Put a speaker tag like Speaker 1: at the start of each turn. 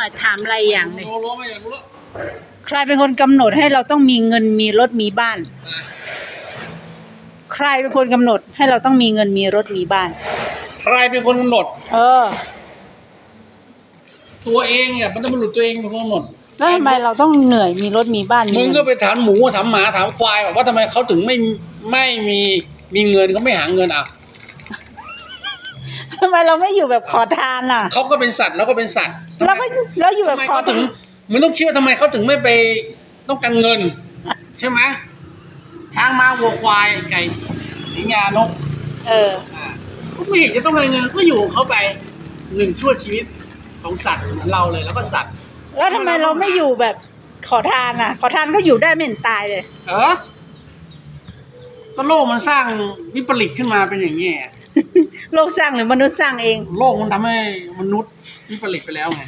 Speaker 1: น่อยถามอะไรอย่างหนึง
Speaker 2: รู้รู้ไม่อยากรู้แล้ว
Speaker 1: ใครเป็นคนกำหนดให้เราต้องมีเงินมีรถมีบ้าน
Speaker 2: อะ
Speaker 1: ใครเป็นคนกำหนดให้เราต้องมีเงินมีรถมีบ้าน
Speaker 2: ใครเป็นคนกำหนด
Speaker 1: เออ
Speaker 2: ตัวเองเนี่ยมันต้องมาหลุดตัวเองเป็นคนกำหนด
Speaker 1: แล้วทำไมเราต้องเหนื่อยมีรถมีบ้าน
Speaker 2: มึง
Speaker 1: เน
Speaker 2: ก็ไปถามหมูถามหมาถามควายบอกว่าทำไมเขาถึงไม่ไม่มีมีเงินเขาไม่หาเงินอะ
Speaker 1: ทำไมเราไม่อยู่แบบขอทานล่ะ
Speaker 2: เขาก็เป็นสัตว์แล้วก็เป็นสัตว์
Speaker 1: เราก็เราอยู่แบ
Speaker 2: ทำ
Speaker 1: บ
Speaker 2: ไม
Speaker 1: ขอ
Speaker 2: เขาถึ
Speaker 1: ทางน
Speaker 2: มึงต้องคิดว่าทำไมเขาถึงไม่ไปต้องการเงิน ใช่ไหมช้างม้าวัวควายไก่หญิงยานก
Speaker 1: เออ
Speaker 2: อ่าก็ไม่เห็นจะต้องการเงินก็อยู่ของเขาไปหนึ่งชั่วชีวิตของสัตว์เหมือนเราเลยแล้วก็สัตว์
Speaker 1: แล้วทำไมเราไม่อยู่แบบขอทานอะ ขอทานก็อยู่ได้ไม่เห็นตายเลย
Speaker 2: เออก็โลกมันสร้างวิปริตขึ้นมาเป็นอย่างนี้ย
Speaker 1: โลกสร้างหรือมนุษย์สร้างเอง
Speaker 2: โลกมันทำให้มนุษย์วิปริตไปแล้วไง